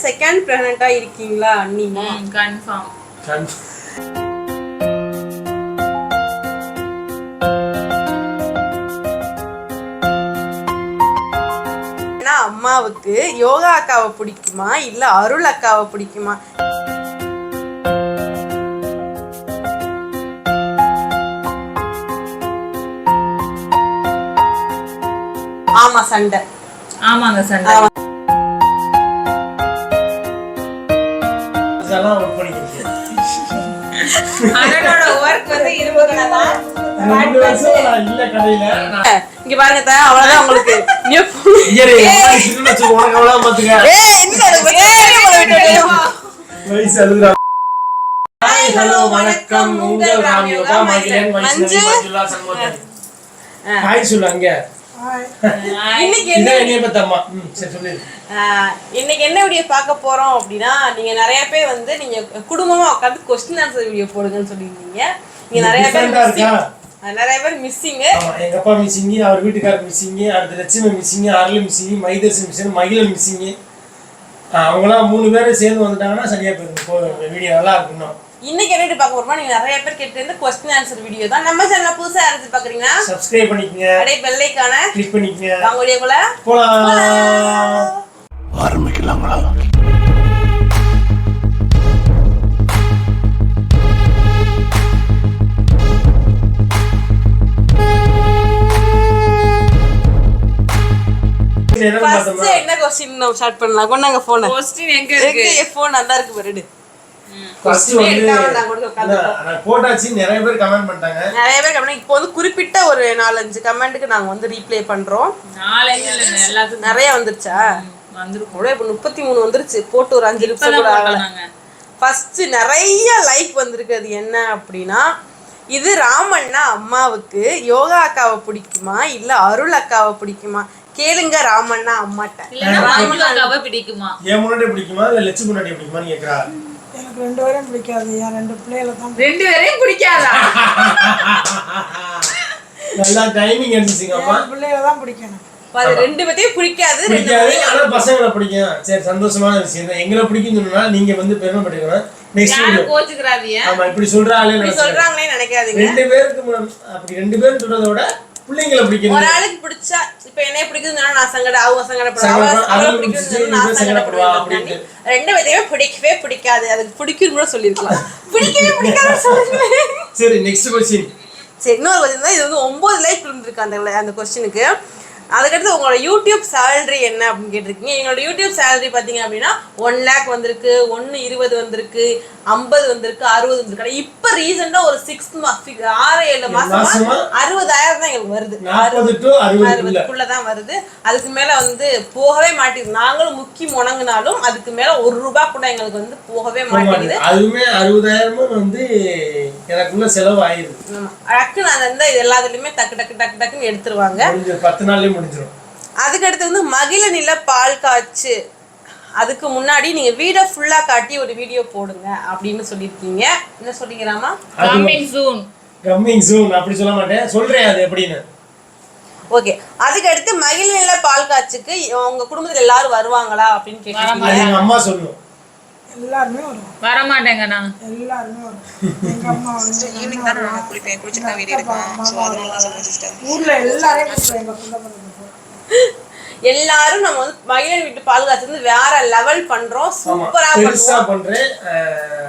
Second பிரெக்னண்டா இருக்கீங்களா அண்ணிமா? Confirm அம்மாவுக்கு யோகா அக்காவை பிடிக்குமா இல்ல அருள் அக்காவை பிடிக்குமா? ஆமா சண்டை. ஆமாங்க சண்டை. அண்ணனோட ஒர்க் வந்து தான் இங்க பாருங்க தா, அவ்வளவுதான் உங்களுக்கு. ஹலோ, வணக்கம். உங்கள் சொல்லு அங்க. இன்னைக்கு என்ன வீடியோ பார்க்க போறோம் அப்படின்னா நீங்க நிறைய பேர் வந்து நீங்க குடும்பமா உட்காந்து கொஸ்டின் ஆன்சர் வீடியோ போடுங்கன்னு சொல்லியிருந்தீங்க நீங்க நிறைய பேர் நிறைய பேர் மிஸ்ஸிங் ஆமா எங்க அப்பா மிஸ்ஸிங் அவர் வீட்டுக்காரர் மிஸ்ஸிங் அடுத்து லட்சுமி மிஸ்ஸிங் அருள் மிஸ்ஸிங் மைதர்சி மிஸ்ஸிங் மகிழன் மிஸ்ஸிங் அவங்களாம் மூணு பேரும் சேர்ந்து வந்துட்டாங்கன்னா சரியா போயிடும். போ வீடியோ நல்லா இருக்கும் இன்னும் இன்னைக்கு என்ன பார்க்க போறோம்னா நீங்க நிறைய பேர் கேட்டு கொஸ்டின் ஆன்சர் வீடியோ தான். நம்ம சேனல் புதுசா யாராவது பாக்குறீங்கன்னா சப்ஸ்கிரைப் பண்ணிக்கங்க. அப்படியே பெல்லைக்கான கிளிக் பண்ணிக்கங்க. வாங்க வீடியோக்குள்ள போலாம். ஆரம்பிக்கலாங்களா என்ன கொஸ்டின் நம்ம ஸ்டார்ட் பண்ணலாம். கொண்டாங்க போன கொஸ்டின் எங்க இருக்கு? இருக்கு போன் நல்லா இருக்கு பாருடு ஃபர்ஸ்ட் வந்து போட்டாச்சு நிறைய பேர் கமெண்ட் பண்ணிட்டாங்க. நிறைய பேர் கமெண்ட் இப்போ வந்து குறிப்பிட்ட ஒரு நாலஞ்சு கமெண்ட்டுக்கு நாங்க வந்து ரீப்ளே பண்றோம். நிறைய வந்துருச்சா? வந்திருக்கும். இப்போ முப்பத்தி மூணு வந்துருச்சு. போட்டு ஒரு அஞ்சு நிமிஷம் கூட ஆகல. ஃபர்ஸ்ட் நிறைய லைக் வந்திருக்கு. அது என்ன அப்படின்னா இது ராமண்ணா அம்மாவுக்கு யோகா அக்காவை பிடிக்குமா? இல்ல அருள் அக்காவை பிடிக்குமா? கேளுங்க ராமண்ணா அம்மாட்ட. பிடிக்குமா? என் முன்னாடி பிடிக்குமா? இல்ல லட்சு முன்னாடி பிடிக்குமான்னு கேக்குறா. எனக்கு ரெண்டு பேரும் பிடிக்காது. என் ரெண்டு பிள்ளைகளை தான் ரெண்டு பேரையும் பிடிக்காதா? நல்லா டைமிங் என் பிள்ளைகளை தான் பிடிக்கும் அது ரெண்டு பேத்தையும் பிடிக்காது ரெண்டு பிடிக்காது ஆனா பசங்களை பிடிக்கும். சரி சந்தோஷமான விஷயம் தான். எங்களை பிடிக்கும் சொன்னா நீங்க வந்து பெருமைப்பட்டுக்கணும் நெக்ஸ்ட் கோச்சுக்கிறாதீங்க ஆமா இப்படி சொல்ற ஆளே இப்படி நினைச்சுக்கணும். சொல்றாங்களே நினைக்காதீங்க. ரெண்டு பேருக்கு அப்படி ரெண்டு பேரும் சொல்றதை விட பிள்ளைங்களை ஒரு பிடிக்கிறது ஆளுக்கு பிடிச்சா இப்ப என்னைய பிடிக்குதுன்னா நான் சங்கடம் அவங்க சங்கடப்படுவேன் நான் சங்கடப்படுவேன். ரெண்டு பேத்தையுமே பிடிக்கவே பிடிக்காது. அதுக்கு பிடிக்கும் கூட சொல்லியிருக்கலாம். பிடிக்கவே பிடிக்காது சரி நெக்ஸ்ட் கொஸ்டின் சரி இன்னொரு கொஸ்டின் தான். இது வந்து ஒன்பது லைக் விழுந்திருக்கு அந்த அந்த கொஸ்டினுக்கு அதுக்கடுத்து உங்களோட யூடியூப் சேலரி என்ன அப்படின்னு கேட்டிருக்கீங்க. எங்களோட யூடியூப் சேலரி பார்த்தீங்க அப்படின்னா ஒன் லேக் வந்திருக்கு ஒன்று இருபது வந்திருக்கு ஐம்பது வந்திருக்கு அறுபது வந்திருக்கு. இப்போ ரீசெண்டாக ஒரு சிக்ஸ் ஆறு ஏழு மாசமா மாசமா? அறுபதாயிரம் தான் எங்களுக்கு வருது. அறுபதுக்குள்ள. தான் வருது. அதுக்கு மேல வந்து போகவே மாட்டேங்குது. நாங்களும் முக்கி முணங்கினாலும் அதுக்கு மேல ஒரு ரூபாய் கூட எங்களுக்கு வந்து போகவே மாட்டேங்குது. அதுவுமே அறுபதாயிரமும் வந்து எனக்குள்ள செலவு ஆயிருது ஆமா. டக்குன்னு அந்த எல்லாத்துலயுமே டக்கு டக்கு டக்கு டக்குன்னு எடுத்துருவாங்க. பத்து நாள்லயே முடிஞ்சிடும் அதுக்கடுத்து வந்து மகிழ நில பால் காய்ச்சு. அதுக்கு முன்னாடி நீங்க வீடை ஃபுல்லா காட்டி ஒரு வீடியோ போடுங்க அப்படின்னு சொல்லியிருக்கீங்க. என்ன சொல்லிக்கிறாமா கம்மிங் சூன் கம்மிங் சூன் அப்படி சொல்ல மாட்டேன். சொல்றேன் அது எப்படின்னு. ஓகே அதுக்கு அடுத்து மகிழ நில பால் காய்ச்சுக்கு உங்க குடும்பத்துல எல்லாரும் வருவாங்களா அப்படின்னு எங்க அம்மா சொல்லணும் எல்லாருமே வருவோம் வர மாட்டேங்கண்ணா எல்லாருமே வருவோம் எங்க அம்மா வந்து எங்க அண்ணா வருவாங்க. எங்க அத்தை, மாமா வருவாங்க. ஊர்ல எல்லாரையும் எங்க சொந்த. எல்லாரும் நம்ம வந்து மகிழன் வீட்டு காய்ச்சி வந்து வேற லெவல் பண்றோம். சூப்பரா பெருசா பண்றேன்.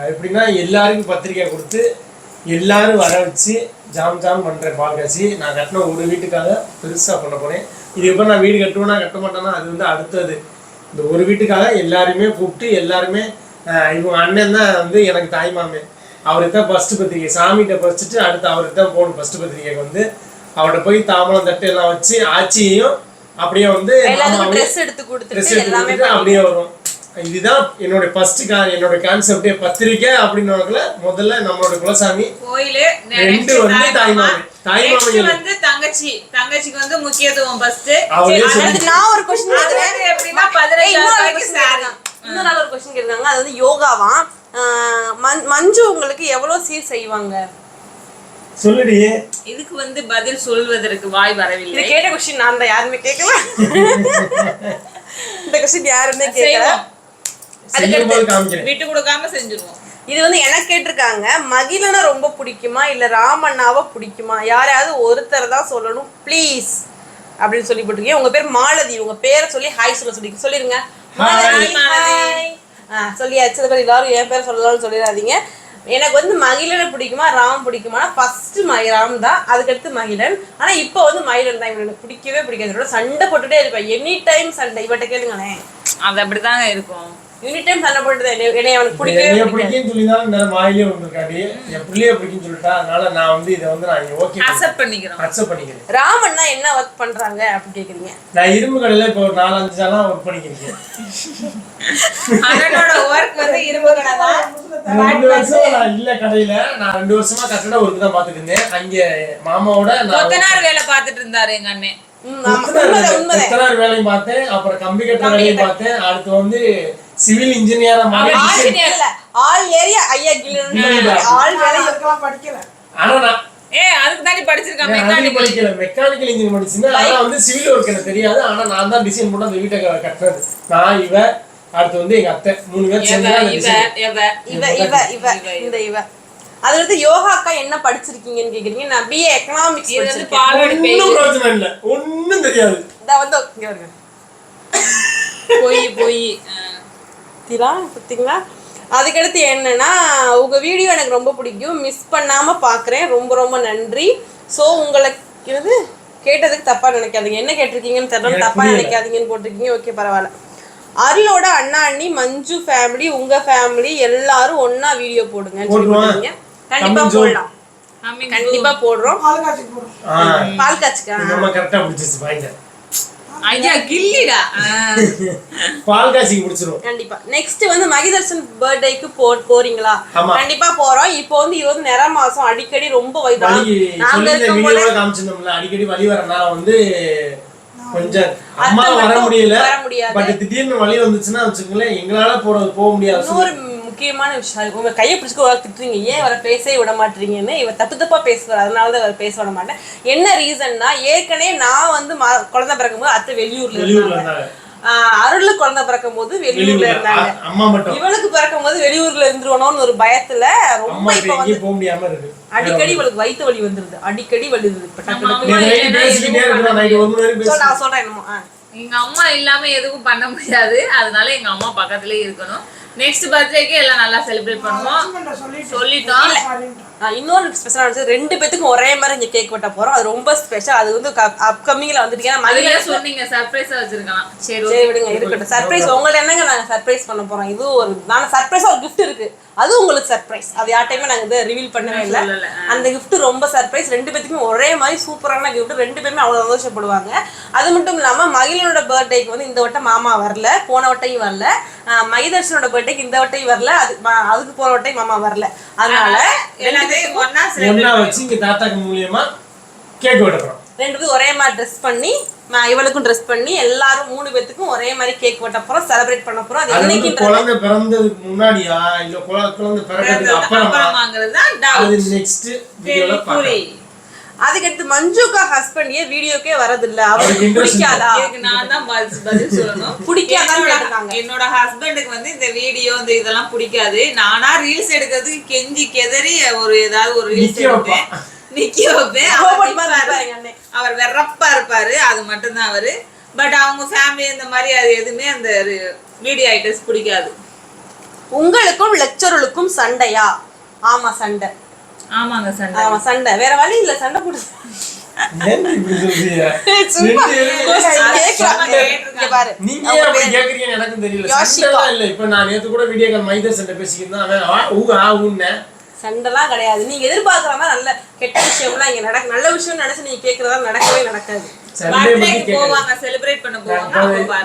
எப்படின்னா எல்லாருக்கும் பத்திரிக்கை கொடுத்து எல்லாரும் வர வச்சு ஜாம் ஜாம் பண்றேன் பால் காய்ச்சி நான் கட்டின ஒரு வீட்டுக்காக பெருசா பண்ண போறேன். இதுக்கப்புறம் நான் வீடு கட்டுவேனா கட்ட மாட்டேன்னா அது வந்து அடுத்தது. இந்த ஒரு வீட்டுக்காக எல்லாருமே கூப்பிட்டு எல்லாருமே இவங்க அண்ணன் தான் வந்து எனக்கு தாய்மாமே அவருக்கு தான் ஃபர்ஸ்ட் பத்திரிக்கை. சாமிகிட்ட பறிச்சுட்டு அடுத்து அவருக்கு தான் போகணும் ஃபர்ஸ்ட் பத்திரிக்கைக்கு வந்து. அவர்கிட்ட போய் தாம்பலம் தட்டு எல்லாம் வச்சு ஆச்சியையும் அப்படியே வந்து ட்ரெஸ் எடுத்து கொடுத்துட்டு அப்படியே வரும். இதுதான் என்னோட ஃபர்ஸ்ட் என்னோட கான்செப்டே பத்திரிக்கை அப்படின்னு முதல்ல நம்மளோட குலசாமி. கோயிலு ரெண்டு வந்து Next இல்லை. வந்து தங்கச்சி. தங்கச்சிக்கு வந்து முக்கியத்துவம் ஃபர்ஸ்ட் நான் ஒரு கொஸ்டின் அதாவது எப்படின்னா பதினஞ்சாயிரம் ரூபாய்க்கு saree. இன்னொரு நாள் ஒரு கொஸ்டின் கேட்குறாங்க அது வந்து யோகாவா? மஞ்சு உங்களுக்கு எவ்வளவு சீர் செய்வாங்க? சொல்லுடி இதுக்கு வந்து பதில் சொல்வதற்கு வாய் இது வரவில்லை கேட்ட கொஸ்டின் நான் தான் யாருமே கேட்கல. இந்த கொஸ்டின் யாருமே கேட்கல. விட்டு கொடுக்காம செஞ்சுருவோம். இது வந்து எனக்கு கேட்டிருக்காங்க மகிழனை ரொம்ப பிடிக்குமா இல்ல ராமண்ணாவை பிடிக்குமா? யாரையாவது ஒருத்தர் தான் சொல்லணும் ப்ளீஸ் அப்படின்னு சொல்லி போட்டிருக்கீங்க. உங்க பேர் மாலதி உங்க பேரை சொல்லி ஹாய் சொல்ல சொல்லி சொல்லிருங்க. மாலதி ஹாய் ஆ சொல்லியாச்சு. எல்லாரும் என் பேரை சொல்லலாம்னு சொல்லிடாதீங்க. எனக்கு வந்து மகிழனை பிடிக்குமா ராம் பிடிக்குமா? ஃபர்ஸ்ட் மகி ராம் தான் அதுக்கடுத்து மகிழன். ஆனா இப்போ வந்து மகிழன் தான். இவன் எனக்கு பிடிக்கவே பிடிக்காது. சண்டை போட்டுட்டே இருப்பேன். எனி டைம் சண்டை. இவட்ட கேளுங்களேன். அது அப்படிதாங்க இருக்கும். எனி டைம் சண்டை தான் என்னை- அவனுக்கு பிடிக்கவே பிடிக்காது. பிடிக்குன்னு சொல்லிதான் இந்த வாயிலே வந்திருக்காடி என் பிள்ளைய பிடிக்குன்னு சொல்லிட்டா அதனால நான் வந்து இதை வந்து நான் ஓகே அக்செப்ட் பண்ணிக்கிறோம். அக்செப்ட் பண்ணிக்கிறேன். ராமன்னா என்ன ஒர்க் பண்றாங்க அப்படின்னு கேக்குறீங்க? நான் இரும்பு கடையில இப்போ ஒரு நாலஞ்சு நாளா ஒர்க் பண்ணிக்கிறேன் அண்ணனோட ஒர்க் வந்து இரும்பு கடை தான். ரெண்டு வருஷம் நான் இல்ல கடையில. நான் ரெண்டு வருஷமா கட்டட ஒர்க் தான் பாத்துட்டு இருந்தேன். அங்க மாமாவோட நான் வேலை பார்த்துட்டு இருந்தாரு எங்க அண்ணன் வேலையும் பார்த்தேன். அப்புறம் கம்பி கட்டுற வேலையும் பார்த்தேன். அடுத்து வந்து சிவில் இன்ஜினியரா ஆல் ஏரியா ஐயா கிளி ஆள் வேலை அதுக்கெல்லாம் படிக்கல. ஆனா நான் ஏ அதுக்கு தாண்டி படிச்சிருக்கான் மெக்கானிக்கல் படிக்கல. மெக்கானிக்கல் இன்ஜினியர் படிச்சிருந்தேன். ஆனா வந்து சிவில் ஒர்க் எனக்கு தெரியாது. ஆனா நான் தான் டிசைன் பண்ணி அந்த வீட்டை கட்டுறது. நான் இவ அடுத்து வந்து எங்க அத்தை. மூணு பேர் சேர்ந்து இவ. இவ இவ. இவ இவ இந்த இவ. அது வந்து யோகா அக்கா என்ன படிச்சிருக்கீங்கன்னு கேக்குறீங்க? நான் பிஏ எக்கனாமிக்ஸ் இது வந்து பேய் ஒண்ணும் பிரயோஜனம் இல்ல. ஒண்ணும் தெரியாது. இதான் வந்து போய் போய். தீரா பார்த்தீங்களா அதுக்கடுத்து என்னன்னா உங்க வீடியோ எனக்கு ரொம்ப பிடிக்கும். மிஸ் பண்ணாம பார்க்குறேன் ரொம்ப ரொம்ப நன்றி. ஸோ உங்களுக்கு இது கேட்டதுக்கு தப்பா நினைக்காதீங்க. என்ன கேட்டிருக்கீங்கன்னு தெரியல. எனக்கு தப்பா புரியல. நினைக்காதீங்கன்னு போட்டிருக்கீங்க. ஓகே பரவாயில்ல. அருளோட அண்ணா அண்ணி மஞ்சு ஃபேமிலி உங்க ஃபேமிலி எல்லாரும் ஒண்ணா வீடியோ போடுங்கன்னு சொல்லி போடுவோம். போட்டிருக்கீங்க கண்டிப்பா Coming soon. போடலாம் கண்டிப்பா போடுறோம். பால் காய்ச்சி ஐயா கில்லிடா. ஆ. பால் காய்ச்சிக்கு பிடிச்சிரும் கண்டிப்பா. நெக்ஸ்ட் வந்து மகிதர்சன் பர்த்டேக்கு போ போறீங்களா. கண்டிப்பா போறோம். இப்போ வந்து இது வந்து நிற மாசம். அடிக்கடி ரொம்ப வயது வலி நாங்க சொல்லி இருக்கும் போல வீடியோல காமிச்சிருந்தோம்ல. அடிக்கடி வலி வரனால வந்து கொஞ்சம் அம்மா வர முடியல. வர முடியாது. பட் திடீர்னு வலி வந்துச்சுன்னா வச்சுக்கோங்களேன் எங்களால போறது போக முடியாது. முக்கியமான விஷயம். உங்க கையை பிடிச்சிட்டு ஒரு திட்டுறீங்க. ஏன் இவரை பேசவே விட மாட்டீங்கன்னு? இவ தப்பு தப்பா பேசுவார். அதனால தான் இவரை பேச விட மாட்டேன். என்ன ரீசன்னா ஏற்கனவே நான் வந்து ம- குழந்தை பிறக்கும் போது அத்தை வெளியூர்ல வெளியூர்ல இருந்தாங்க. அருளுக்கு குழந்தை பிறக்கும் போது வெளியூர்ல. இருந்தாங்க. அ- அம்மா மட்டும். இவளுக்கு பிறக்கும் போது வெளியூர்ல இருந்துருவணும்னு ஒரு பயத்துல ரொம்ப இப்ப வந்து அடிக்கடி இவளுக்கு வயித்து வலி வந்துருது. அடிக்கடி சொல், பேசி நான் சொல்றேன் என்னமோ. எங்க அம்மா இல்லாம எதுவும் பண்ண முடியாது. அதனால எங்க அம்மா பக்கத்துலயே இருக்கணும். நெக்ஸ்ட் பர்த்டேக்கு எல்லாம் நல்லா செலிப்ரேட் பண்ணுவோம். சொல்லிட்டோம். இன்னொரு ஸ்பெஷலாக வந்து ரெண்டு பேத்துக்கும் ஒரே மாதிரி இங்கே கேக் வெட்ட போறோம். அது ரொம்ப ஸ்பெஷல் அது வந்து அப்கமிங்ல வந்துட்டு ஏன்னா மகிழ சொன்னீங்க சர்ப்ரைஸா வச்சிருக்கலாம். சரி சரி விடுங்க இருக்கட்டும். சர்ப்ரைஸ் உங்கள்ட்ட என்னங்க நாங்க சர்ப்ரைஸ் பண்ண போறோம்? இது ஒரு நான் சர்ப்ரைஸா ஒரு gift இருக்கு. அது உங்களுக்கு சர்ப்ரைஸ் அது யார்ட்டையுமே நாங்க இது ரிவீல் பண்ணவே இல்லை. அந்த gift ரொம்ப சர்ப்ரைஸ் ரெண்டு பேத்துக்குமே ஒரே மாதிரி சூப்பரான gift. ரெண்டு பேருமே அவ்வளவு சந்தோஷப்படுவாங்க. அது மட்டும் இல்லாம மகிழனோட பர்த்டேக்கு வந்து இந்த வட்டம் மாமா வரல போன வட்டையும் வரல. மகிதர்ஷனோட பர்த்டேக்கு இந்த வட்டையும் வரல அது அதுக்கு போன வட்டையும் மாமா வரல. அதனால எல்லாத்தையும் ஒன்னா ஒன்னா வச்சு இங்க தாத்தாக்கு மூலியமா கேக் வெட்டுறோம் ரெண்டு பேரும் ஒரே மாதிரி ட்ரெஸ் பண்ணி ம- இவளுக்கும் ட்ரெஸ் பண்ணி எல்லாரும் மூணு பேத்துக்கும் ஒரே மாதிரி கேக் வெட்ட போறோம் செலிப்ரேட் பண்ண போறோம். அது என்னைக்கு குழந்தை பிறந்ததுக்கு முன்னாடியா இல்ல குழ- குழந்தை அப்புறமா? அப்புறமாங்கிறது தான். நெக்ஸ்ட் வீடியோல புரி. பார்க்கலாம். அதுக்கடுத்து மஞ்சுக்கா ஹஸ்பண்ட் ஏன் வீடியோக்கே வரதில்ல. அவருக்கு பிடிக்காதா? நான் தான் பதில் சொல்லணும். பிடிக்காதான்னு என்னோட- ஹஸ்பண்டுக்கு வந்து இந்த வீடியோ இந்த இதெல்லாம் பிடிக்காது. நானா ரீல்ஸ் எடுக்கிறதுக்கு கெஞ்சி கெதறி ஒரு ஏதாவது ஒரு ரீல்ஸ் எடுப்பேன். நிக்க வைப்பேன். அவர் வெறப்பா இருப்பாரு. அது மட்டும்தான் அவரு. பட் அவங்க ஃபேமிலி இந்த மாதிரி அது எதுவுமே அந்த வீடியோ ஐட்டம்ஸ் பிடிக்காது. உங்களுக்கும் லெக்சரலுக்கும் சண்டையா? ஆமா சண்டை. ஆமாங்க சண்டை. ஆமா சண்டை. வேற வழி இல்ல சண்டை போட்டு எனக்கும் தெரியல. இப்ப நான் நேத்து கூட வீடியோ கால் மைதர் சண்டை பேசிக்கிட்டு சண்டைலாம் கிடையாது. நீங்க எதிர்பார்க்கற மாதிரி நல்ல கெட்ட விஷயம்லாம் இங்க நடக்க நல்ல விஷயம் நினைச்சு நீங்க கேக்குறதா நடக்கவே நடக்காது.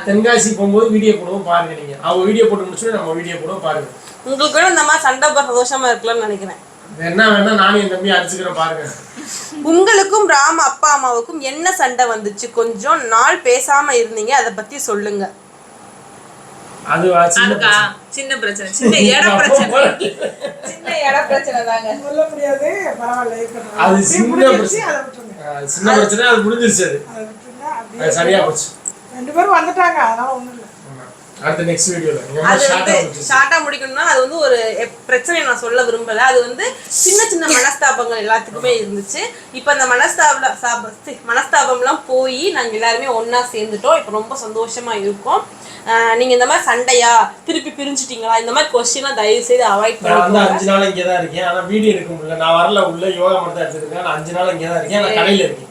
தென்காசி போகும்போது வீடியோ போடுவோம் பாருங்க நீங்க. அவங்க வீடியோ போட்டு முடிச்சுட்டு நம்ம வீடியோ போடுவோம் பாருங்க. உங்களுக்கு கூட இந்த மாதிரி சண்டை சந்தோஷமா இருக்கலாம்னு நினைக்கிறேன். என்ன வேணா நானும் என் தம்பி அடிச்சுக்கிறேன் பாருங்க. உங்களுக்கும் ராம் அப்பா அம்மாவுக்கும் என்ன சண்டை வந்துச்சு? கொஞ்சம் நாள் பேசாம இருந்தீங்க அதை பத்தி சொல்லுங்க. அது சின்ன அதுக்கா சின்ன பிரச்சனை சின்ன இட பிரச்சனை. சின்ன இட பிரச்சனை தாங்க. சொல்ல முடியாது பரவாயில்ல இருக்கட்டும். அது சின்ன பிரச்சனை. சின்ன பிரச்சனை அது முடிஞ்சிருச்சு அது. சரியா போச்சு. ரெண்டு பேரும் வந்துட்டாங்க அதனால ஒண்ணும் இல்லை. அடுத்த நெக்ஸ்ட் வீடியோல அது வந்து ஷார்ட்டா முடிக்கணும்னா அது வந்து ஒரு பிரச்சனையை நான் சொல்ல விரும்பல. அது வந்து சின்ன சின்ன மனஸ்தாபங்கள் எல்லாத்துக்குமே இருந்துச்சு. இப்போ அந்த மனஸ்தாப சாப- சி, மனஸ்தாபம்லாம் போய் நாங்க எல்லாருமே ஒண்ணா சேர்ந்துட்டோம். இப்போ ரொம்ப சந்தோஷமா இருக்கோம். ஆஹ் நீங்க இந்த மாதிரி சண்டையா திருப்பி பிரிஞ்சுட்டீங்களா? இந்த மாதிரி கொஸ்டின்லாம் தயவு செய்து அவாய்ட் நான் வந்து பண்ணிக்கோங்க. அஞ்சு நாள் இங்கே தான் இருக்கேன். ஆனா வீடியோ எடுக்க முடியல. நான் வரல. உள்ள யோகா மட்டும் தான் எடுத்துருக்கேன் நான் அஞ்சு நாள் இங்கே தான் இருக்கேன். நான் கடையில இருக்கேன்.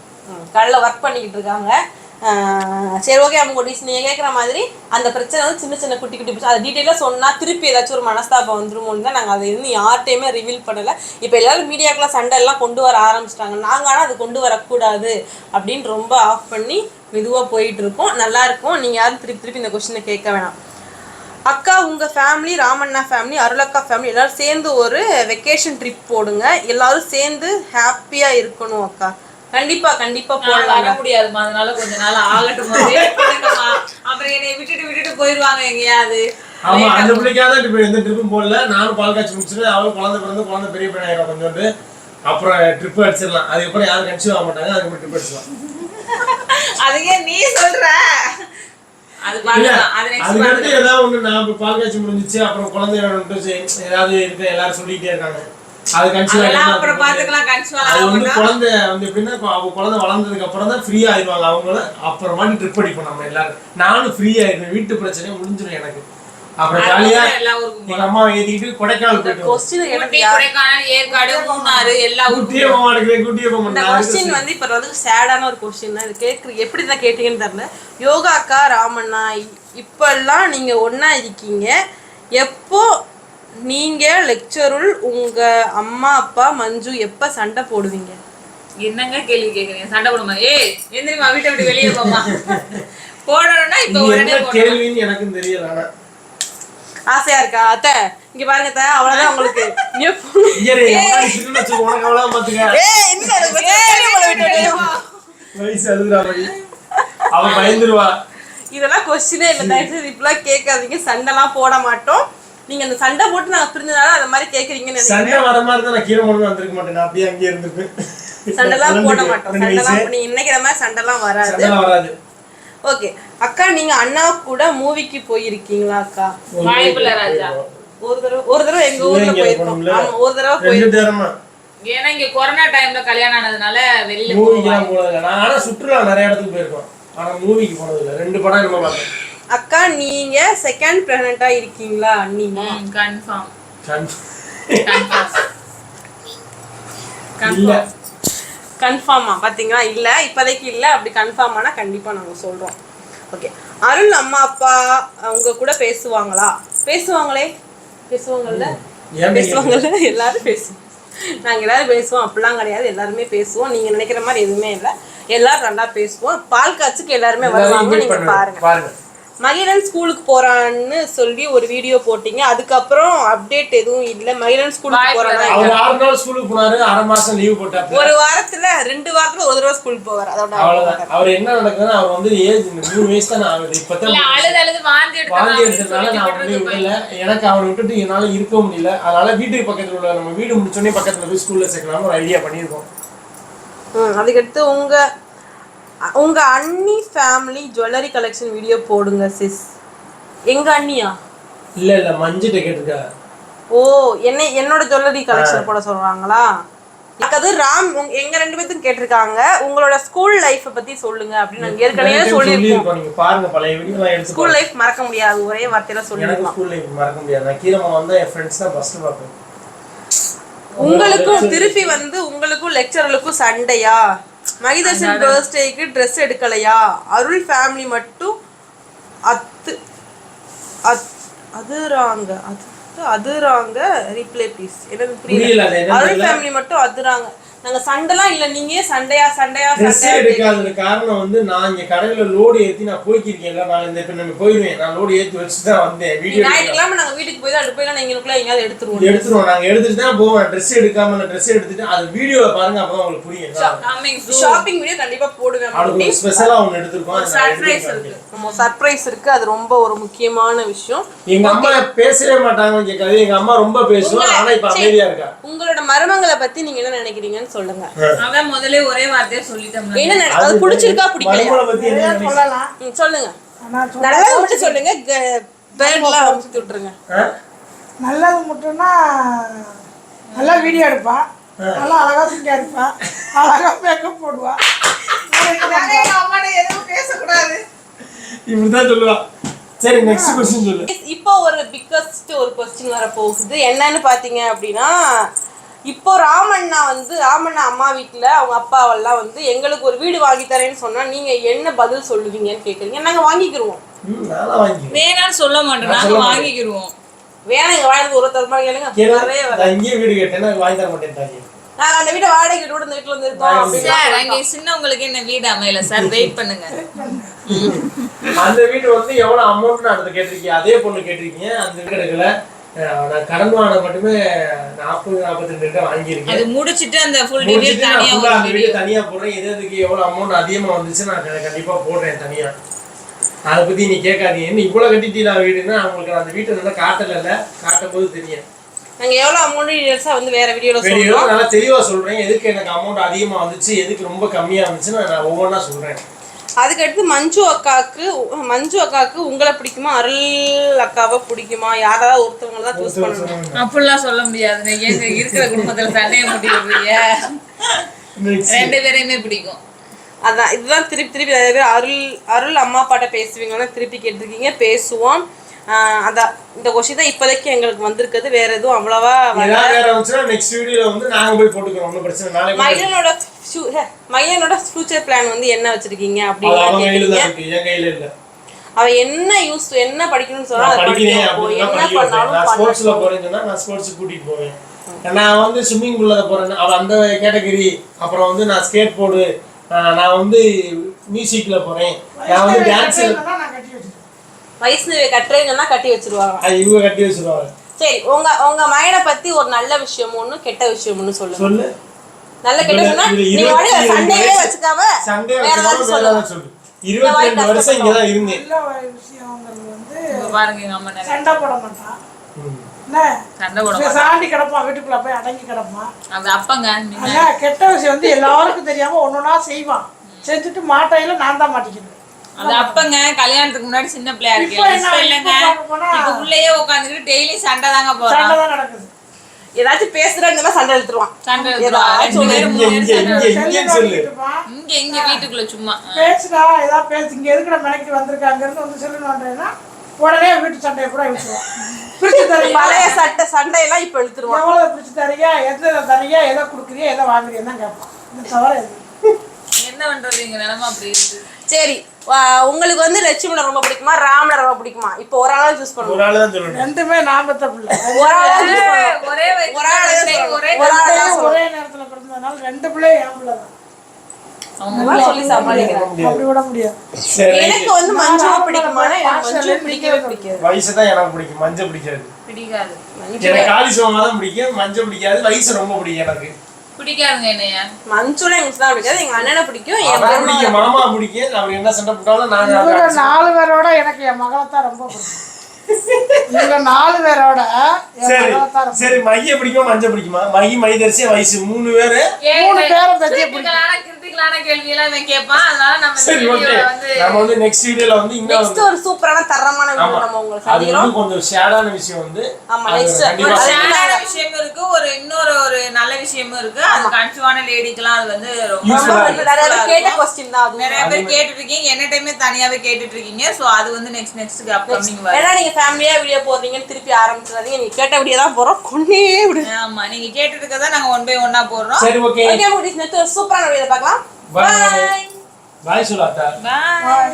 கடல ஒர்க் பண்ணிக்கிட்டு இருக்காங்க. சரி ஓகே அவங்க ஒடிஸ் நீங்கள் கேட்குற மாதிரி அந்த பிரச்சனை வந்து சின்ன சின்ன குட்டி குட்டி பிரச்சனை. அதை டீட்டெயிலாக சொன்னால் திருப்பி ஏதாச்சும் ஒரு மனஸ்தாபம் வந்துருமோன்னு தான் நாங்கள் அதை இன்னும் யார்ட்டையுமே ரிவீல் பண்ணலை. இப்போ எல்லாரும் மீடியாக்குலாம் சண்டை எல்லாம் கொண்டு வர ஆரம்பிச்சிட்டாங்க. நாங்கள் ஆனால் அது கொண்டு வரக்கூடாது அப்படின்னு ரொம்ப ஆஃப் பண்ணி மெதுவாக போயிட்டு இருக்கோம். நீங்கள் யாரும் திருப்பி திருப்பி இந்த கொஸ்டினை கேட்க வேணாம். அக்கா உங்கள் ஃபேமிலி ராமண்ணா ஃபேமிலி அருளக்கா ஃபேமிலி எல்லாரும் சேர்ந்து ஒரு வெக்கேஷன் ட்ரிப் போடுங்க. எல்லோரும் சேர்ந்து ஹாப்பியாக இருக்கணும் அக்கா. கண்டிப்பா கண்டிப்பா போடலாம் வர முடியாதுமா அதனால கொஞ்ச நாள் ஆகட்டும். அப்புறம் என்னை விட்டுட்டு விட்டுட்டு போயிருவாங்க எங்கேயாவது. ஆமா அந்த பிள்ளைக்காக தான் இப்போ எந்த ட்ரிப்பும் போடல. நானும் பால் காய்ச்சி முடிச்சுட்டு அவளும் குழந்தை பிறந்து குழந்தை பெரிய பையன் ஆயிடும் கொஞ்சோண்டு அப்புறம் ட்ரிப் அடிச்சிடலாம். அதுக்கப்புறம் யாரும் கன்சியூவ் ஆக மாட்டாங்க அதுக்கப்புறம் ட்ரிப் அடிச்சிடலாம். அதுக்கே நீ சொல்ற. அதுக்கடுத்து ஏதாவது ஒண்ணு நான் பால் காய்ச்சி முடிஞ்சிச்சு அப்புறம் குழந்தை ஏதாவது இருக்கு எல்லாரும் சொல்லிட்டே இருக்காங்க. அது அதெல்லாம் அப்புறம் பாத்துக்கலாம் கன்சியூவ் அது வந்து குழந்தை வந்து எப்படின்னா இப்ப அவ குழந்தை வளர்ந்ததுக்கு அப்புறம் தான் ஃப்ரீ ஆயிடுவாங்க. அவங்கள அப்புறமாட்டி ட்ரிப் அடிப்போம் நம்ம எல்லாரும். நானும் ஃப்ரீ ஆயிடுவேன். வீட்டு பிரச்சனையே முடிஞ்சிடும் எனக்கு. அப்புறம் ஜாலியா எங்க அம்மா ஏத்திக்கிட்டு கொடைக்கானல் போயிட்டு கொடைக்கானல் ஏற்காடு மூணாறு எல்லா கூட்டியே போக மாட்டேங்கிறேன் கூட்டியே போக மாட்டேன் கொஸ்டின் வந்து இப்போ வந்து சேடான ஒரு கொஸ்டின் தான். இது கேட்குற எப்படி தான் கேட்டீங்கன்னு தெரியல. யோகா அக்கா ராமண்ணா இப்பெல்லாம் நீங்க ஒண்ணா இருக்கீங்க. எப்போ நீங்க லெக்சருள் உங்க அம்மா அப்பா மஞ்சு எப்ப சண்டை போடுவீங்க? என்னங்க கேள்வி கேக்குறீங்க? சண்டை போடுமா? ஏய் எந்திரிமா வீட்டை விட்டு வெளியே போமா போடணும்னா இப்ப உடனே கேள்வின்னு எனக்கும் தெரியல ஆசையா இருக்கா? அத்தை இங்க பாருங்க அத்தை அவ்வளவுதான் உங்களுக்கு. இதெல்லாம் கொஸ்டினே இல்லை. தயவுசெய்து இப்பெல்லாம் கேட்காதீங்க. சண்டைலாம் போட மாட்டோம். நீங்க அந்த சண்டை போட்டு நாங்க பிரிஞ்சனால அந்த மாதிரி கேக்குறீங்கன்னு சண்டை வர மாதிரி தான் நான் கீழே மட்டும் வந்திருக்க மாட்டேன். நான் அப்படியே அங்கேயே இருந்திருப்பேன். சண்டைலாம் போட மாட்டோம். சண்டைலாம். நீங்க நினைக்கிற மாதிரி சண்டைலாம் வராது. வராது. ஓகே. அக்கா நீங்க அண்ணா கூட மூவிக்கு போயிருக்கீங்களா அக்கா? வீட்டுக்கு ராஜா. ஒரு தடவை ஒரு தடவை எங்க ஊர்ல போயிருக்கோம்? ஆமா ஒரு தடவை ரெண்டு போயிருக்கோம். ஏன்னா இங்க கொரோனா டைம்ல கல்யாணம் ஆனதுனால வெளியில மூவிக்கெல்லாம் போனதில்லை. நான் ஆனா சுற்றுலா நிறைய இடத்துக்கு போயிருக்கோம். ஆனா மூவிக்கு போனதில்லை. ரெண்டு படம் என்னமோ பார்த்தேன். அக்கா நீங்க செகண்ட் பிரெக்னண்டா இருக்கீங்களா அண்ணிமா? Confirm confirm. கன்ஃபார்ம் பாத்தீங்களா? இல்ல இப்போதைக்கு இல்ல அப்படி கன்ஃபார்ம் ஆனா கண்டிப்பா நாங்க சொல்றோம். ஓகே அருள் அம்மா அப்பா அவங்க கூட பேசுவாங்களா? பேசுவாங்களே? பேசுவாங்கல்ல? பேசுவாங்கல்ல? எல்லாரும் பேசுவோம் நாங்க எல்லாரும் பேசுவோம். அப்படிலாம் கிடையாது. எல்லாருமே பேசுவோம். நீங்க நினைக்கிற மாதிரி எதுவுமே இல்லை. எல்லாரும் நல்லா பேசுவோம். பால் காய்ச்சுக்கு எல்லாருமே வருவாங்க. நீங்க. பாருங்க. பாருங்க. மகிழன் ஸ்கூலுக்கு போறான்னு சொல்லி ஒரு வீடியோ போட்டீங்க. அதுக்கப்புறம் அப்டேட் எதுவும் இல்ல. மகிழன் ஸ்கூலுக்கு போறானா அவர் ஆறு நாள் ஸ்கூலுக்கு போனாரு. அரை மாசம் லீவ் போட்டாரு ஒரு வாரத்துல ரெண்டு வாரத்துல ஒரு தடவை ஸ்கூலுக்கு போவார். அதோட அவ்வளவுதான். அவர் என்ன நடக்குதுன்னா அவர் வந்து ஏஜ் மூணு வயசு தான் ஆகுது. இப்பதான் அழுது அழுது வாந்தி எடுத்ததுனால நான் வந்து விடல. எனக்கு அவனை விட்டுட்டு என்னால இருக்க முடியல. அதனால வீட்டுக்கு பக்கத்துல உள்ள நம்ம வீடு முடிச்சோடனே பக்கத்துல போய் ஸ்கூல்ல சேர்க்கலாம்னு ஒரு ஐடியா பண்ணியிருக்கோம். ம் அதுக்கடுத்து உங்க உங்க அண்ணி ஃபேமிலி ஜுவல்லரி கலெக்ஷன் வீடியோ போடுங்க சிஸ் எங்க அண்ணியா? இல்ல இல்ல மஞ்சிட்ட கேட்டிருக்கா. ஓ என்ன என்னோட ஜுவல்லரி கலெக்ஷன் போட சொல்றாங்களா? அது ராம் எங்க ரெண்டு பேத்துக்கும் கேட்டிருக்காங்க. உங்களோட ஸ்கூல் லைஃப் பத்தி சொல்லுங்க அப்படின்னு நாங்க ஏற்கனவே சொல்லியிருக்கோம். பாருங்க பழைய எடுத்து ஸ்கூல் லைஃப் மறக்க முடியாது ஒரே வார்த்தையில சொல்லிருக்கோம் ஸ்கூல் லைஃப் மறக்க முடியாது. நான் கீழே வந்தா என் ஃப்ரெண்ட்ஸ் தான் ஃபர்ஸ்ட் பார்ப்பேன். உங்களுக்கும் திருப்பி வந்து உங்களுக்கும் லெக்சரலுக்கும் சண்டையா? மகிதர்ஷன் பர்த்டேக்கு ட்ரெஸ் எடுக்கலையா? அருள் ஃபேமிலி மட்டும் அத்து அத் அதுறாங்க அது அதுறாங்க ரீப்ளே ப்ளீஸ் எனக்கு புரியல, அருள். ஃபேமிலி மட்டும் அதுறாங்க நாங்க சண்டைலாம் இல்ல நீங்க சண்டையா சண்டையா ட்ரெஸ் எடுக்காதது காரணம் வந்து நான் இங்க கடையில லோடு ஏத்தி நான் போய்க்கிருக்கேன்ல நான் இந்த இப்ப நம்ம போயிருவேன். நான் லோடு ஏத்தி வச்சுட்டு தான் வந்தேன் வீடியோ ஞாயிற்றுக்கிழமை நாங்க வீட்டுக்கு போய் தான் அடுப்பு போய் எங்களுக்குள்ள எங்கேயாவது எடுத்துருவோம். எடுத்துருவோம். நாங்க எடுத்துட்டு தான் போவேன் ட்ரெஸ் எடுக்காம நான் ட்ரெஸ் எடுத்துட்டு அது வீடியோல பாருங்க அப்பதான் உங்களுக்கு புரியும். நான் ஷாப்பிங் வீடியோ கண்டிப்பா போடுவேன் ஒரு ஸ்பெஷலா ஒண்ணு எடுத்திருக்கோம். நான் எடுத்து இருக்கு. நம்ம சர்ப்ரைஸ் இருக்கு. அது ரொம்ப ஒரு முக்கியமான விஷயம். எங்க அம்மா பேசவே மாட்டாங்க கேட்காது எங்க அம்மா ரொம்ப பேசுவோம் ஆனா இப்ப அமைதியா இருக்கா? உங்களோட மருமங்களை பத்தி நீங்க என்ன நினைக்கிறீங்கன்னு சொல்லுங்க. அதான் முதல்ல ஒரே வார்த்தையை சொல்லிட்டோம்ல என்ன அது பிடிச்சிருக்கா ம், சொல்லுங்க. நல்லது மட்டும் சொல்லுங்க. பேர்லாம் அமுச்சு விட்டுருங்க? நல்லது மட்டும்னா நல்லா வீடியோ எடுப்பா. நல்லா அழகா சுட்டி எடுப்பா அழகா மேக்கப் போடுவா. பேசக்கூடாது. இப்படிதான் சொல்லுவா. சரி நெக்ஸ்ட் கொஸ்டின் சொல்லு. இப்போ ஒரு பிக்கஸ்ட் ஒரு கொஸ்டின் வர போகுது. என்னன்னு பாத்தீங்க அப்படின்னா இப்போ ராமண்ணா வந்து ராமண்ணா அம்மா வீட்ல அவங்க அப்பாவெல்லாம் வந்து எங்களுக்கு ஒரு வீடு வாங்கி தரேன்னு சொன்னா நீங்க என்ன பதில் சொல்லுவீங்கன்னு கேக்குறீங்க. நாங்க வாங்கிக்கிருவோம். வேணாம்னு சொல்ல மாட்டோம். நாங்க வாங்கிக்கிருவோம். வேணா எங்க வாடகை ஒரு தரமா கேளுங்க. இங்கேயே வீடு கேட்டேன் வாங்கி தர மாட்டேன் நாங்க அந்த வீட்டை வாடகை விட்டு இந்த வீட்டுல வந்து இருக்கோம் சார் அங்க சின்னவங்களுக்கு என்ன வீடு அமையல? சார் வெயிட் பண்ணுங்க. அந்த வீடு வந்து எவ்வளவு அமௌண்ட் நான் அதை கேட்டிருக்கீங்க அதே பொண்ணு கேட்டிருக்கீங்க அந்த வீடு எடுக்கல. நான் கடன் வாங்கின மட்டுமே நாற்பது நாற்பத்தி ரெண்டு கிட்ட வாங்கியிருக்கேன். அது முடிச்சிட்டு அந்த ஃபுல் டீடைல் தனியா அந்த வீடியோ தனியா போடுறேன். எது எதுக்கு எவ்வளவு அமௌண்ட் அதிகமா வந்துச்சு நான் கண்டிப்பா போடுறேன் தனியா. அதை பத்தி நீ கேட்காதீங்க. என்ன இவ்வளவு கட்டிட்டீங்களா வீடுன்னா அவங்களுக்கு நான் அந்த வீட்டை நல்லா காட்டல காட்டும் போது தெரியும். நாங்க எவ்வளவு அமௌண்ட் டீடைல்ஸா வந்து வேற வீடியோல வீடியோ சொல்றோம்? நல்லா தெளிவா சொல்றேன். எதுக்கு எனக்கு அமௌண்ட் அதிகமா வந்துச்சு எதுக்கு ரொம்ப கம்மியா வந்துச்சுன்னு நான் ஒவ்வொன்றா சொல்றேன். அதுக்கடுத்து மஞ்சு அக்காவுக்கு மஞ்சு அக்காவுக்கு உங்களை பிடிக்குமா? அருள் அக்காவை பிடிக்குமா? யாராவது ஒருத்தவங்க தான் சூஸ் பண்ணணும். அப்படிலாம் சொல்ல முடியாது. எங்க இருக்கிற குடும்பத்துல சண்டைய முடியறீங்க Next. ரெண்டு பேரையுமே பிடிக்கும். அதான் இதுதான் திருப்பி திருப்பி நிறைய பேர் அருள் அருள் அம்மா அப்பாட்ட பேசுவீங்கன்னு திருப்பி கேட்டிருக்கீங்க. பேசுவோம். அதான் இந்த கொஸ்டின் தான் இப்போதைக்கு எங்களுக்கு வந்திருக்குது. வேற எதுவும் அவ்வளவா நெக்ஸ்ட் வீடியோல வந்து நாங்க போய் போட்டுக்கிறோம். ஒன்றும் பிரச்சனை இல்லை. நாளைக்கு ஹே, மகிழனோட ஃபியூச்சர் பிளான் வந்து என்ன வச்சிருக்கீங்க அப்படின்னு அவ என்ன யூஸ் என்ன படிக்கணும்னு சொன்னா என்ன பண்ணாலும். போறேன்னு சொன்னா நான் ஸ்போர்ட்ஸ் கூட்டிட்டு போவேன். நான் வந்து ஸ்விம்மிங் பூல்ல போறேன் அவ அந்த கேட்டகரி அப்புறம் வந்து நான் ஸ்கேட் போர்டு நான் வந்து மியூசிக்ல போறேன். நான் வந்து டான்ஸ் வைஷ்ணவி கட்டுறீங்கன்னா கட்டி வச்சிருவாங்க. இவங்க கட்டி வச்சிருவாங்க. சரி உங்க உங்க மகனை பத்தி ஒரு நல்ல விஷயம் ஒண்ணு கெட்ட விஷயம் ஒண்ணு சொல்லுங்க. சொல்லு. நல்ல கெட்ட நீங்க சண்டையே வச்சுக்காம வேற வச்சுக்காம ஏதாவது சொல்லுங்க இருபத்தி ரெண்டு வருஷம் இங்கதான் இருந்தேன். பாருங்க எங்க அம்மா நிறைய சண்டை போட மாட்டான் சண்டை கிடப்பான் வீட்டுக்குள்ள போய் அடங்கி கிடப்பான். அது அப்பங்க கெட்ட விஷயம் வந்து எல்லாருக்கும் தெரியாம ஒன்னொன்னா செய்வான். செஞ்சுட்டு மாட்டையில நான் தான் மாட்டிக்கிறேன் அது அப்பங்க கல்யாணத்துக்கு முன்னாடி சின்ன பிள்ளையா இருக்கு இப்ப இல்லைங்க. உள்ளேயே உட்காந்துக்கிட்டு டெய்லி சண்டை தாங்க சண்டை போறோம் தான் நடக்குது. ஏதாச்சும் பேசுறேன்னு சண்டை எடுத்துருவான் சண்டை இங்க மூணு இங்க சண்டை வீட்டுக்குள்ள சும்மா. பேசுடா ஏதாவது பேசு. இங்க எதுக்குடா மெனக்கிட்டு வந்திருக்காங்கிறது வந்து சொல்லணுன்றேன்னா உடனே வீட்டு சண்டையை கூட தரீங்க பழைய சட்டை சண்டையெல்லாம் இப்ப எடுத்துருவான் எவ்வளவு பிடிச்சு தரீங்க? எந்த தரீங்க? எதை கொடுக்குறீங்க? எதை வாங்குறீங்கன்னு தான் கேட்பான் இந்த தவிர என்ன பண்றது? எங்க நிலைமை அப்படி இருக்கு. சரி உங்களுக்கு வந்து லட்சுமண ரொம்ப பிடிக்குமா? ராமனை ரொம்ப பிடிக்குமா? இப்போ ஒரு ஆளா சூஸ் பண்ணுவோம். ஒரு ஆளு தான் சொல்லணும் ரெண்டுமே நாமத்த பிள்ளை. ஒரு ஆளா choose பண்ணுவோம். ஒரே ஒரு ஆளு ஒரே நேரத்துல பிறந்ததுனால ரெண்டு என் பிள்ளை தான். சரி. எனக்கு வந்து மஞ்சுவை பிடிக்குமானா எனக்கு மஞ்சு பிடிக்கவே பிடிக்காது. வயசு தான் எனக்கு பிடிக்கும். மஞ்சள் பிடிக்காது. பிடிக்காது. எனக்கு காளி சோமா தான் பிடிக்கும். மஞ்சள் பிடிக்காது. வயசு ரொம்ப பிடிக்கும் எனக்கு. பிடிக்காதுங்க என்னைய. மஞ்சுல எனக்கு தான் பிடிக்காது. எங்க அண்ணனை பிடிக்கும் என் பிடிக்கும். மாமா பிடிக்கும். அவர் என்ன சண்டை போட்டாலும் நாங்க இவங்க நாலு பேரோட எனக்கு என் மகளை தான் ரொம்ப பிடிக்கும். இவங்க நாலு பேரோட சரி சரி மைய பிடிக்குமா மஞ்சள் பிடிக்குமா? மகி மைதரிசி வயசு மூணு பேரு? மூணு பேரும் பத்தியே கிரிட்டிக்கலான கேள்வி எல்லாம் இவன் கேட்பான். அதனால நம்ம சரி ஓகே நம்ம வந்து நெக்ஸ்ட் வீடியோல வந்து இன்னும் நெக்ஸ்ட் ஒரு சூப்பரான தரமான வீடியோ நம்ம உங்களுக்கு அது வந்து கொஞ்சம் ஷேடான விஷயம் வந்து ஆமா, சொல்றேன். சேடான விஷயமும் இருக்கு ஒரு இன்னொரு ஒரு நல்ல விஷயமும் இருக்கு. அது கன்சிவான லேடிக்கெல்லாம் அது வந்து ரொம்ப நிறைய பேர் கேட்ட கொஸ்டின் தான் அது நிறைய பேர் கேட்டுட்டு இருக்கீங்க என்ன டைமே தனியாவே கேட்டுட்டு இருக்கீங்க சோ அது வந்து நெக்ஸ்ட் நெக்ஸ்ட் அப்கமிங் வரும். ஏன்னா நீங்க ஃபேமிலியா வீடியோ போடுறீங்கன்னு திருப்பி ஆரம்பிச்சிடாதீங்க. நீங்க கேட்ட வீடியோ தான் போறோம். கொன்னே விடு. ஆமா நீங்க கேட்டுட்டு இருக்கறத நாங்க ஒன் பை ஒன்னா போடுறோம். சரி ஓகே ஓகே முடிச்சு நெக்ஸ்ட் சூப்பரான வீடியோ பார்க்கலாம். Bye. பாய் பாய் சொல்லாத்தா பாய்